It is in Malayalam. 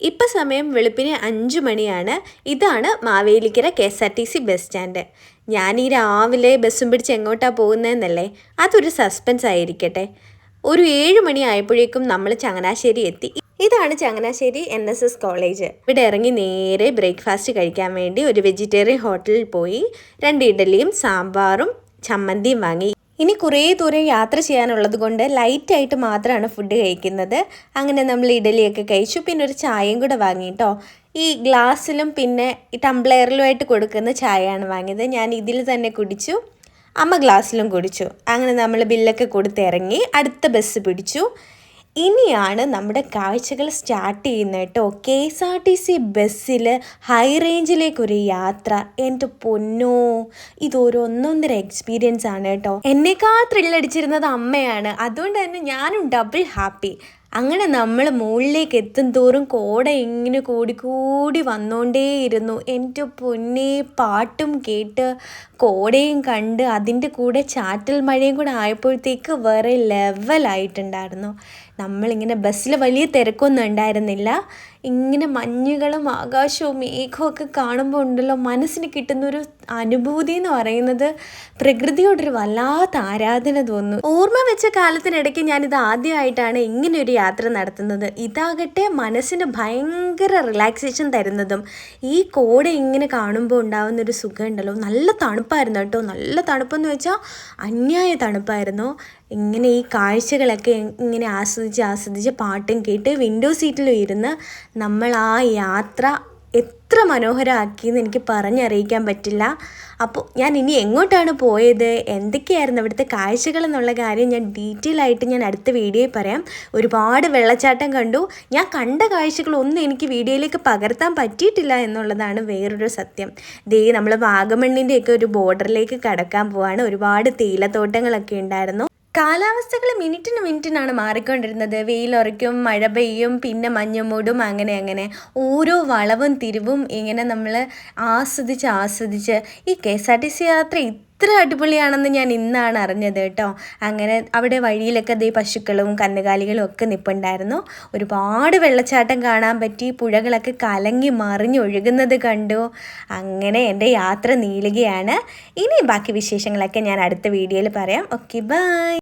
ഇപ്പം സമയം വെളുപ്പിന് അഞ്ച് മണിയാണ്. ഇതാണ് Mavelikkara K S R T C bus stand. ഞാൻ ഈ രാവിലെ ബസ്സും പിടിച്ച് എങ്ങോട്ടാണ് പോകുന്നതെന്നല്ലേ? അതൊരു സസ്പെൻസ് ആയിരിക്കട്ടെ. ഒരു ഏഴ് മണി ആയപ്പോഴേക്കും നമ്മൾ ചങ്ങനാശ്ശേരി എത്തി. ഇതാണ് Changanassery N S S college. ഇവിടെ ഇറങ്ങി നേരെ ബ്രേക്ക്ഫാസ്റ്റ് കഴിക്കാൻ വേണ്ടി ഒരു വെജിറ്റേറിയൻ ഹോട്ടലിൽ പോയി. രണ്ട് ഇഡലിയും സാമ്പാറും ചമ്മന്തിയും വാങ്ങി. ഇനി കുറേ ദൂരം യാത്ര ചെയ്യാനുള്ളത് കൊണ്ട് ലൈറ്റായിട്ട് മാത്രമാണ് ഫുഡ് കഴിക്കുന്നത്. അങ്ങനെ നമ്മൾ ഇഡലിയൊക്കെ കഴിച്ചു. പിന്നെ ഒരു ചായയും കൂടെ വാങ്ങി കേട്ടോ ഈ ഗ്ലാസ്സിലും പിന്നെ ഈ ടംബ്ലെയറിലുമായിട്ട് കൊടുക്കുന്ന ചായയാണ് വാങ്ങിയത്. ഞാൻ ഇതിൽ തന്നെ കുടിച്ചു. അമ്മ ഗ്ലാസ്സിലും കുടിച്ചു. അങ്ങനെ നമ്മൾ ബില്ലൊക്കെ കൊടുത്തിറങ്ങി അടുത്ത ബസ് പിടിച്ചു. ഇനിയാണ് നമ്മുടെ കാഴ്ചകൾ സ്റ്റാർട്ട് ചെയ്യുന്നത് കേട്ടോ. K S R T C ബസ്സിൽ ഹൈ റേഞ്ചിലേക്കൊരു യാത്ര. എന്റെ പൊന്നോ. ഇതൊരൊന്നൊന്നര എക്സ്പീരിയൻസ് ആണ് കേട്ടോ. എന്നെക്കാൾ ത്രില്ലടിച്ചിരുന്നത് അമ്മയാണ്. അതുകൊണ്ട് തന്നെ ഞാനും ഡബിൾ ഹാപ്പി അങ്ങനെ നമ്മൾ മുകളിലേക്ക് എത്തും തോറും കോട ഇങ്ങനെ കൂടിക്കൂടി കൂടി വന്നുകൊണ്ടേയിരുന്നു എന്റെ പൊന്നെ പാട്ടും കേട്ട് കോടയും കണ്ട് അതിന്റെ കൂടെ ചാറ്റൽ മഴയും കൂടെ ആയപ്പോഴത്തേക്ക് വേറെ ലെവലായിട്ടുണ്ടായിരുന്നു നമ്മളിങ്ങനെ ബസ്സിൽ വലിയ തിരക്കൊന്നും ഉണ്ടായിരുന്നില്ല. ഇങ്ങനെ മഞ്ഞുകളും ആകാശവും മേഘമൊക്കെ കാണുമ്പോൾ ഉണ്ടല്ലോ മനസ്സിന് കിട്ടുന്നൊരു അനുഭൂതി എന്ന് പറയുന്നത് പ്രകൃതിയോടൊരു വല്ലാത്ത ആരാധന തോന്നുന്നു. ഓർമ്മ വെച്ച കാലത്തിനിടയ്ക്ക് ഞാനിത് ആദ്യമായിട്ടാണ് ഇങ്ങനെ ഒരു യാത്ര നടത്തുന്നത് ഇതാകട്ടെ മനസ്സിന് ഭയങ്കര റിലാക്സേഷൻ തരുന്നതും ഈ കോട ഇങ്ങനെ കാണുമ്പോൾ ഉണ്ടാകുന്നൊരു സുഖം ഉണ്ടല്ലോ നല്ല തണുപ്പായിരുന്നു കേട്ടോ. നല്ല തണുപ്പെന്ന് വെച്ചാൽ അന്യായ തണുപ്പായിരുന്നു. ഇങ്ങനെ ഈ കാഴ്ചകളൊക്കെ ഇങ്ങനെ ആസ്വദിച്ച് ആസ്വദിച്ച് പാട്ടും കേട്ട് വിൻഡോ സീറ്റിലും ഇരുന്ന് നമ്മൾ ആ യാത്ര എത്ര മനോഹരമാക്കിയെന്ന് എനിക്ക് പറഞ്ഞറിയിക്കാൻ പറ്റില്ല. അപ്പോൾ ഞാൻ ഇനി എങ്ങോട്ടാണ് പോയത്? എന്തൊക്കെയായിരുന്നു അവിടുത്തെ കാഴ്ചകൾ എന്നുള്ള കാര്യം ഞാൻ ഡീറ്റെയിൽ ആയിട്ട് ഞാൻ അടുത്ത വീഡിയോയിൽ പറയാം. ഒരുപാട് വെള്ളച്ചാട്ടം കണ്ടു. ഞാൻ കണ്ട കാഴ്ചകളൊന്നും എനിക്ക് വീഡിയോയിലേക്ക് പകർത്താൻ പറ്റിയിട്ടില്ല എന്നുള്ളതാണ് വേറൊരു സത്യം. ദേ നമ്മൾ വാഗമണ്ണിന്റെയൊക്കെ ഒരു ബോർഡറിലേക്ക് കടക്കാൻ പോവാണ്. ഒരുപാട് തേയിലത്തോട്ടങ്ങളൊക്കെ ഉണ്ടായിരുന്നു. കാലാവസ്ഥകൾ മിനിറ്റിന് മിനിറ്റിനാണ് മാറിക്കൊണ്ടിരുന്നത്. വെയിലുറയ്ക്കും മഴ പെയ്യും പിന്നെ മഞ്ഞ് മൂടും അങ്ങനെ അങ്ങനെ. ഓരോ വളവും തിരിവും ഇങ്ങനെ നമ്മൾ ആസ്വദിച്ച് ആസ്വദിച്ച് ഈ K S R T C യാത്ര ഇത്ര അടിപൊളിയാണെന്ന് ഞാൻ ഇന്നാണ് അറിഞ്ഞത് കേട്ടോ. അങ്ങനെ അവിടെ വഴിയിലൊക്കെ ദേ പശുക്കളും കന്നുകാലികളും ഒക്കെ നിൽപ്പുണ്ടായിരുന്നു ഒരുപാട് വെള്ളച്ചാട്ടം കാണാൻ പറ്റി. പുഴകളൊക്കെ കലങ്ങി മറിഞ്ഞൊഴുകുന്നത് കണ്ടു. അങ്ങനെ എന്റെ യാത്ര നീളുകയാണ്. ഇനി ബാക്കി വിശേഷങ്ങളൊക്കെ ഞാൻ അടുത്ത വീഡിയോയിൽ പറയാം. Okay bye.